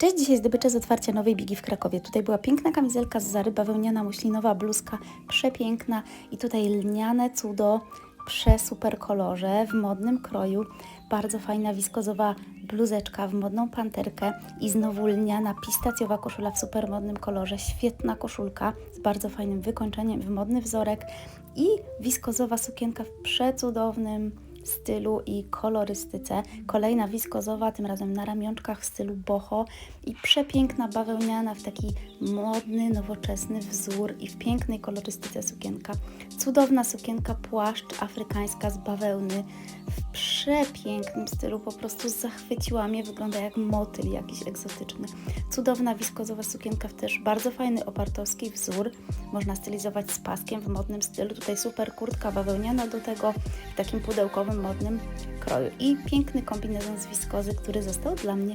Cześć, dzisiaj zdobycze z otwarcia nowej Bigi w Krakowie. Tutaj była piękna kamizelka z Zary, bawełniana muślinowa bluzka, przepiękna i tutaj lniane cudo przy super kolorze, w modnym kroju. Bardzo fajna wiskozowa bluzeczka w modną panterkę i znowu lniana pistacjowa koszula w super modnym kolorze. Świetna koszulka z bardzo fajnym wykończeniem, w modny wzorek i wiskozowa sukienka w przecudownym stylu i kolorystyce. Kolejna wiskozowa, tym razem na ramionczkach w stylu boho i przepiękna bawełniana w taki modny, nowoczesny wzór i w pięknej kolorystyce sukienka. Cudowna sukienka, płaszcz afrykańska z bawełny w przepięknym stylu, po prostu zachwyciła mnie, wygląda jak motyl jakiś egzotyczny. Cudowna wiskozowa sukienka w też bardzo fajny opartowski wzór, można stylizować z paskiem w modnym stylu. Tutaj super kurtka bawełniana do tego w takim pudełkowym, modnym kroju. I piękny kombinezon z wiskozy, który został dla mnie.